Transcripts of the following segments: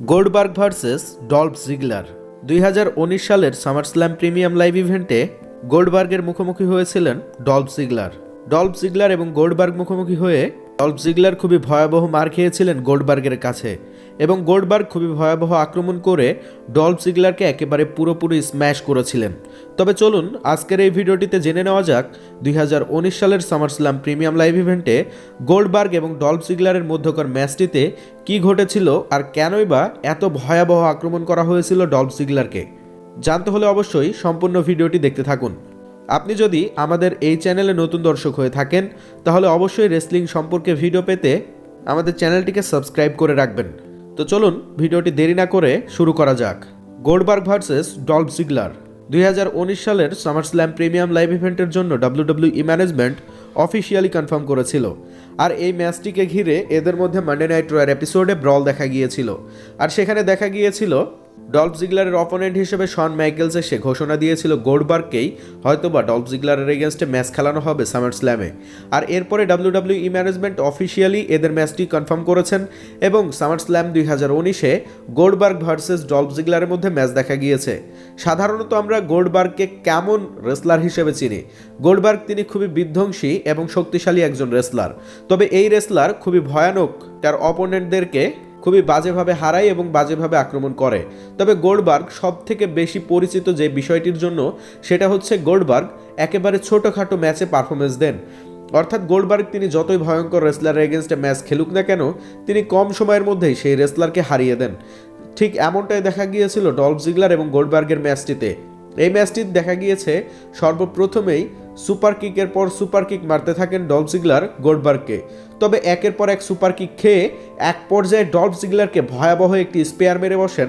Goldberg versus Dolf জিগলার। দুই সালের summer slam premium live ইভেন্টে গোল্ডবার্গের মুখোমুখি হয়েছিলেন ডলফ জিগলার। ডলফ জিগলার এবং গোল্ডবার্গ মুখোমুখি হয়ে ডলফ জিগলার খুবই ভয়াবহ মার খেয়েছিলেন গোল্ডবার্গের কাছে এবং গোল্ডবার্গ খুবই ভয়াবহ আক্রমণ করে ডলফ জিগলারকে একেবারে পুরোপুরি স্ম্যাশ করেছিলেন। তবে চলুন, আজকের এই ভিডিওটিতে জেনে নেওয়া যাক, দুই হাজার উনিশ সালের সামার স্ল্যাম প্রিমিয়াম লাইভ ইভেন্টে গোল্ডবার্গ এবং ডলফ জিগলারের মধ্যকার ম্যাচটিতে কি ঘটেছিল আর কেনই বা এত ভয়াবহ আক্রমণ করা হয়েছিল ডলফ জিগলারকে? জানতে হলে অবশ্যই সম্পূর্ণ ভিডিওটি দেখতে থাকুন। আপনি যদি আমাদের এই চ্যানেলে নতুন দর্শক হয়ে থাকেন, তাহলে অবশ্যই রেসলিং সম্পর্কে ভিডিও পেতে আমাদের চ্যানেলটিকে সাবস্ক্রাইব করে রাখবেন। তো চলুন, ভিডিওটি দেরি না করে শুরু করা যাক। গোল্ডবার্গ ভার্সেস ডলফ জিগলার, দুই সালের সামার স্ল্যাম প্রিমিয়াম লাইভ ইভেন্টের জন্য ডাব্লিউডাব্লিউই ম্যানেজমেন্ট অফিসিয়ালি কনফার্ম করেছিল। আর এই ম্যাচটিকে ঘিরে এদের মধ্যে মানডে নাইট রয়ার এপিসোডে ব্রল দেখা গিয়েছিল। আর সেখানে দেখা গিয়েছিল ডলফ জিগলারের অপোনেন্ট হিসেবে শন মাইকেলসে সে ঘোষণা দিয়েছিল গোল্ডবার্গকেই হয়তোবা ডলফ জিগলারের এগেনস্টে ম্যাচ খেলানো হবে সামার স্ল্যামে। আর এরপরে ডাব্লিউডাব্লিউই ম্যানেজমেন্ট অফিসিয়ালি এদের ম্যাচটি কনফার্ম করেছেন এবং সামার স্ল্যাম দুই হাজার উনিশে গোল্ডবার্গ ভার্সেস ডলফ জিগলারের মধ্যে ম্যাচ দেখা গিয়েছে। সাধারণত আমরা গোল্ডবার্গকে কেমন রেসলার হিসেবে চিনি? গোল্ডবার্গ তিনি খুবই বিধ্বংসী এবং শক্তিশালী একজন রেসলার। তবে এই রেসলার খুবই ভয়ানক, তার অপোনেন্টদেরকে খুবই বাজেভাবে হারায় এবং বাজেভাবে আক্রমণ করে। তবে গোল্ডবার্গ সব থেকে বেশি পরিচিত যে বিষয়টির জন্য সেটা হচ্ছে গোল্ডবার্গ একেবারে ছোটোখাটো ম্যাচে পারফরমেন্স দেন। অর্থাৎ গোল্ডবার্গ তিনি যতই ভয়ঙ্কর রেসলারের এগেনস্টে ম্যাচ খেলুক না কেন, তিনি কম সময়ের মধ্যেই সেই রেসলারকে হারিয়ে দেন। ঠিক এমনটাই দেখা গিয়েছিল ডলফ জিগলার এবং গোল্ডবার্গের ম্যাচটিতে এই ম্যাচটি দেখা গিয়েছে সর্বপ্রথমেই সুপার কিকের পর সুপার কিক মারতে থাকেন ডলফ জিগলার গোল্ডবার্গকে। তবে একের পর এক সুপার কিক খেয়ে এক পর্যায়ে ডলফ জিগলারকে ভয়াবহ একটি স্পেয়ার মেরে বসেন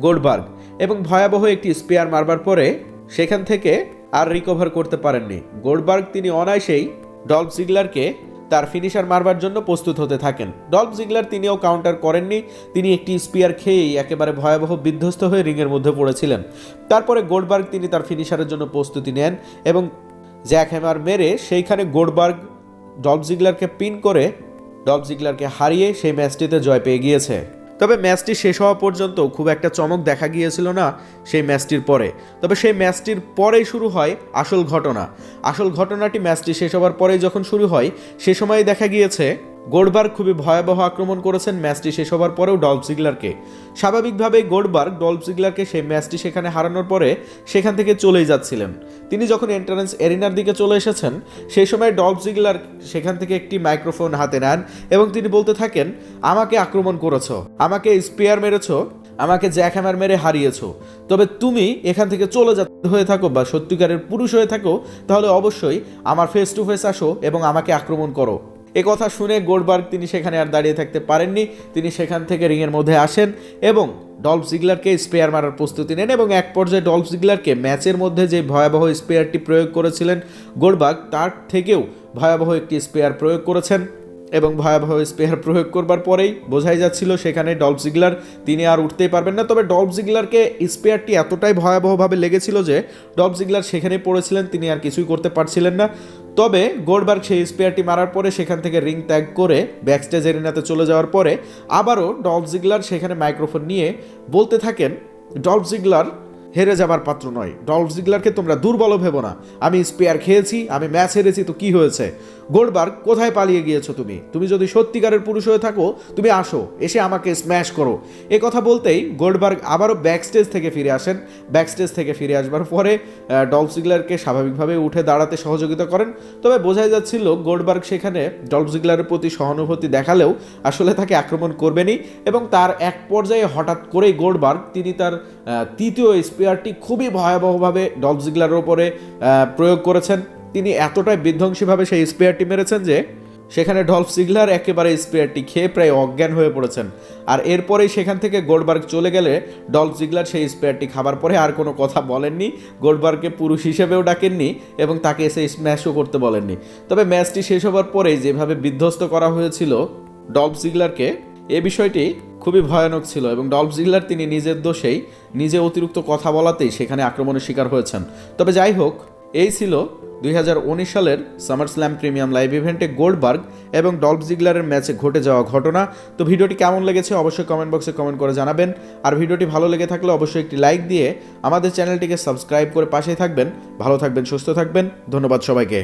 গোল্ডবার্গ এবং ভয়াবহ একটি স্পেয়ার মারবার পরে সেখান থেকে আর রিকভার করতে পারেননি। গোডবার্গ তিনি অনায়াসেই ডলফ জিগলারকে তার ফিনিশার মারবার জন্য প্রস্তুত হতে থাকেন। ডলফ জিগলার তিনিও কাউন্টার করেননি, তিনি একটি স্পিয়ার খেয়েই একেবারে ভয়াবহ বিধ্বস্ত হয়ে রিংয়ের মধ্যে পড়েছিলেন। তারপরে গোল্ডবার্গ তিনি তার ফিনিশারের জন্য প্রস্তুতি নেন এবং জ্যাক হ্যামার মেরে সেইখানে গোডবার্গ ডলফ জিগলারকে পিন করে ডলফ জিগলারকে হারিয়ে সেই ম্যাচটিতে জয় পেয়ে গিয়েছে। তবে ম্যাচটি শেষ হওয়া পর্যন্ত খুব একটা চমক দেখা গিয়েছিল না সেই ম্যাচটির পরে। তবে সেই ম্যাচটির পরেই শুরু হয় আসল ঘটনা। আসল ঘটনাটি ম্যাচটি শেষ হওয়ার পরেই যখন শুরু হয়, সে সময় দেখা গিয়েছে গোল্ডবার্গ খুবই ভয়াবহ আক্রমণ করেছেন ম্যাচটি শেষ হওয়ার পরেও ডলফ জিগলারকে। স্বাভাবিকভাবেই গোল্ডবার্গ ডলফ জিগলারকে সেই ম্যাচটি সেখানে হারানোর পরে সেখান থেকে চলেই যাচ্ছিলেন। তিনি যখন এন্ট্রান্স এরিনার দিকে চলে এসেছেন, সেই সময় ডলফ জিগলার সেখান থেকে একটি মাইক্রোফোন হাতে নেন এবং তিনি বলতে থাকেন, আমাকে আক্রমণ করেছ, আমাকে স্পেয়ার মেরেছো, আমাকে জ্যাকহ্যামার মেরে হারিয়েছো। তবে তুমি এখান থেকে চলে যেতে হয়ে থাকো বা সত্যিকারের পুরুষ হয়ে থাকো, তাহলে অবশ্যই আমার ফেস টু ফেস আসো এবং আমাকে আক্রমণ করো। এ কথা শুনে গোলবার্গ তিনি সেখানে আর দাঁড়িয়ে থাকতে পারেননি। তিনি সেখান থেকে রিংয়ের মধ্যে আসেন এবং ডলফ জিগলারকে স্পেয়ার মারার প্রস্তুতি নেন এবং এক পর্যায়ে ডলফ জিগলারকে ম্যাচের মধ্যে যে ভয়াবহ স্পেয়ারটি প্রয়োগ করেছিলেন গোড়বাগ তার থেকেও ভয়াবহ একটি স্পেয়ার প্রয়োগ করেছেন। এবং ভয়াবহ স্পেয়ার প্রয়োগ করবার পরেই বোঝাই যাচ্ছিল সেখানে ডলফ জিগলার, তিনি আর উঠতেই পারবেন না। তবে ডলফ জিগলারকে স্পেয়ারটি এতটাই ভয়াবহভাবে লেগেছিল যে ডলফ জিগলার সেখানে পড়েছিলেন, তিনি আর কিছুই করতে পারছিলেন না। তবে গোল্ডবার্গ সেই স্পেয়ারটি মারার পরে সেখান থেকে রিং ত্যাগ করে ব্যাকস্টেজ এরিনাতে চলে যাওয়ার পরে আবারও ডলফ জিগলার সেখানে মাইক্রোফোন নিয়ে বলতে থাকেন, ডলফ জিগলার হেরে যাবার পাত্র নয়। ডলফ জিগলারকে তোমরা দুর্বল ভেবো না। আমি স্পেয়ার খেয়েছি, আমি ম্যাচ হেরেছি, তো কি হয়েছে? গোল্ডবার্গ কোথায় পালিয়ে গিয়েছো তুমি? তুমি যদি সত্যিকারের পুরুষ হয়ে থাকো তুমি আসো এসে আমাকে স্ম্যাশ করো। এ কথা বলতেই গোল্ডবার্গ আবারও ব্যাকস্টেজ থেকে ফিরে আসেন। ব্যাকস্টেজ থেকে ফিরে আসবার পরে আহ, ডলফ জিগলারকে স্বাভাবিকভাবে উঠে দাঁড়াতে সহযোগিতা করেন। তবে বোঝাই যাচ্ছিল গোল্ডবার্গ সেখানে ডলফ জিগলারের প্রতি সহানুভূতি দেখালেও আসলে তাকে আক্রমণ করবেনই এবং তার এক পর্যায়ে হঠাৎ করেই গোল্ডবার্গ তিনি তার তৃতীয় স্পেয়ারটি খুবই ভয়াবহভাবে ডলফ জিগলারের ওপরে প্রয়োগ করেছেন। তিনি এতটাই বিধ্বংসীভাবে সেই স্পেয়ারটি মেরেছেন যে সেখানে ডলফ সিগলার একেবারে স্পেয়ারটি খেয়ে প্রায় অজ্ঞান হয়ে পড়েছেন। আর এরপরেই সেখান থেকে গোল্ডবার্গ চলে গেলে ডলফ জিগলার সেই স্পেয়ারটি খাবার পরে আর কোনো কথা বলেননি, গোল্ডবার্গকে পুরুষ হিসেবেও ডাকেননি এবং তাকে এসে স্ম্যাশও করতে বলেননি। তবে ম্যাচটি শেষ হবার পরেই যেভাবে বিধ্বস্ত করা হয়েছিল ডলফ জিগলারকে এ বিষয়টি খুবই ভয়ানক ছিল এবং ডলফ জিগলার তিনি নিজের দোষেই নিজে অতিরিক্ত কথা বলাতেই সেখানে আক্রমণের শিকার হয়েছেন। তবে যাই হোক, এই ছিল দুই হাজার উনিশ সালের সামার স্ল্যাম প্রিমিয়াম লাইভ ইভেন্টে গোল্ডবার্গ এবং ডলফ জিগলারের ম্যাচে ঘটে যাওয়া ঘটনা। তো ভিডিওটি কেমন লেগেছে অবশ্যই কমেন্ট বক্সে কমেন্ট করে জানাবেন। আর ভিডিওটি ভালো লেগে থাকলে অবশ্যই একটি লাইক দিয়ে আমাদের চ্যানেলটিকে সাবস্ক্রাইব করে পাশেই থাকবেন। ভালো থাকবেন, সুস্থ থাকবেন। ধন্যবাদ সবাইকে।